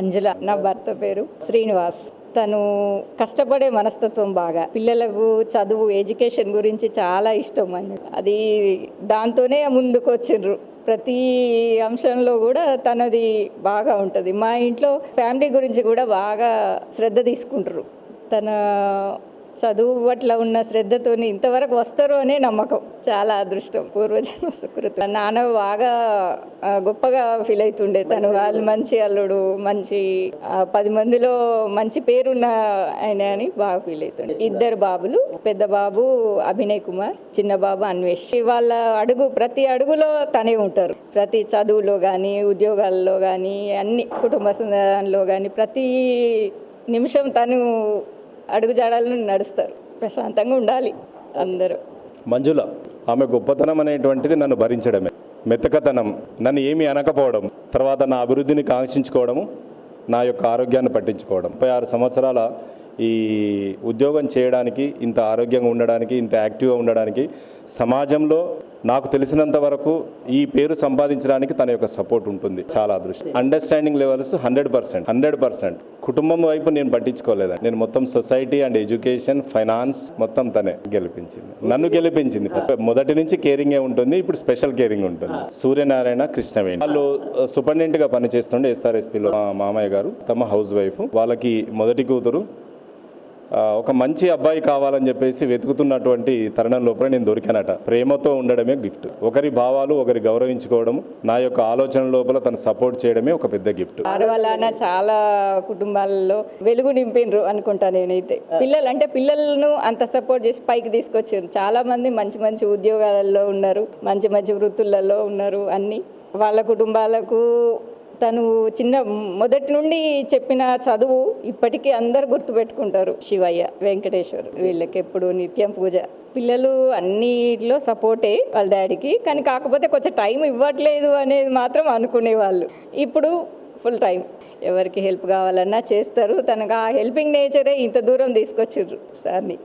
మంజుల నా భర్త పేరు శ్రీనివాస్. తను కష్టపడే మనస్తత్వం బాగా. పిల్లలకు చదువు ఎడ్యుకేషన్ గురించి చాలా ఇష్టం ఆయన. అది దాంతోనే ముందుకు వచ్చిండ్రు. ప్రతి అంశంలో కూడా తనది బాగా ఉంటుంది. మా ఇంట్లో ఫ్యామిలీ గురించి కూడా బాగా శ్రద్ధ తీసుకుంటారు. తన చదువు పట్ల ఉన్న శ్రద్ధతోని ఇంతవరకు వస్తారు అనే నమ్మకం. చాలా అదృష్టం. పూర్వజన్మ సుకృతం. నాన్న బాగా గొప్పగా ఫీల్ అవుతుండే తను వాళ్ళు మంచి అల్లుడు మంచి పది మందిలో మంచి పేరున్న ఆయన అని బాగా ఫీల్ అవుతుండే ఇద్దరు బాబులు పెద్ద బాబు అభినయ్ కుమార్ చిన్న బాబు అన్వేష్. వాళ్ళ అడుగు ప్రతి అడుగులో తనే ఉంటారు. ప్రతి చదువులో కానీ ఉద్యోగాల్లో కానీ అన్ని కుటుంబ సంబంధంలో కానీ ప్రతి నిమిషం తను అడుగుజాడలను నడుస్తారు. ప్రశాంతంగా ఉండాలి అందరూ. మంజుల ఆమె గొప్పతనం అనేటువంటిది నన్ను భరించడమే. మెత్తకతనం నన్ను ఏమీ అనకపోవడం తర్వాత నా అభివృద్ధిని కాంక్షించుకోవడము నా యొక్క ఆరోగ్యాన్ని పట్టించుకోవడం. ముప్పై ఆరు సంవత్సరాల ఈ ఉద్యోగం చేయడానికి ఇంత ఆరోగ్యంగా ఉండడానికి ఇంత యాక్టివ్గా ఉండడానికి సమాజంలో నాకు తెలిసినంత వరకు ఈ పేరు సంపాదించడానికి తన యొక్క సపోర్ట్ ఉంటుంది. చాలా అదృష్టం. Understanding levels hundred percent hundred percent కుటుంబం వైపు నేను పట్టించుకోలేదు నేను మొత్తం సొసైటీ అండ్ ఎడ్యుకేషన్ ఫైనాన్స్ మొత్తం తనే గెలిపించింది. నన్ను గెలిపించింది మొదటి నుంచి కేరింగే ఉంటుంది ఇప్పుడు స్పెషల్ కేరింగ్ ఉంటుంది. సూర్యనారాయణ కృష్ణవేణి. వాళ్ళు సూపరింటెండెంట్గా పనిచేస్తుండే ఎస్ఆర్ఎస్పీలో మా మామయ్య గారు తమ హౌస్ వైఫ్ వాళ్ళకి మొదటి కూతురు ఒక మంచి అబ్బాయి కావాలని చెప్పేసి వెతుకుతున్నటువంటి తరుణం లోపల నేను దొరికానట. ప్రేమతో ఉండడమే గిఫ్ట్. ఒకరి భావాలు ఒకరి గౌరవించుకోవడం నా యొక్క ఆలోచన లోపల తను సపోర్ట్ చేయడమే ఒక పెద్ద గిఫ్ట్. వలన చాలా కుటుంబాలలో వెలుగు నింపిండ్రు అనుకుంటా నేనైతే. పిల్లలు అంటే పిల్లలను అంత సపోర్ట్ చేసి పైకి తీసుకొచ్చారు. చాలా మంది మంచి మంచి ఉద్యోగాలలో ఉన్నారు మంచి మంచి వృత్తులలో ఉన్నారు అన్ని. వాళ్ళ కుటుంబాలకు తను చిన్న మొదటి నుండి చెప్పిన చదువు ఇప్పటికీ అందరు గుర్తుపెట్టుకుంటారు. శివయ్య వెంకటేశ్వర్ వీళ్ళకి ఎప్పుడు నిత్యం పూజ. పిల్లలు అన్నిట్లో సపోర్టే వాళ్ళ డాడీకి. కానీ కాకపోతే కొంచెం టైం ఇవ్వట్లేదు అనేది మాత్రం అనుకునేవాళ్ళు. ఇప్పుడు ఫుల్ టైం. ఎవరికి హెల్ప్ కావాలన్నా చేస్తారు. తనకు ఆ హెల్పింగ్ నేచరే ఇంత దూరం తీసుకొచ్చిండ్రు సార్ని.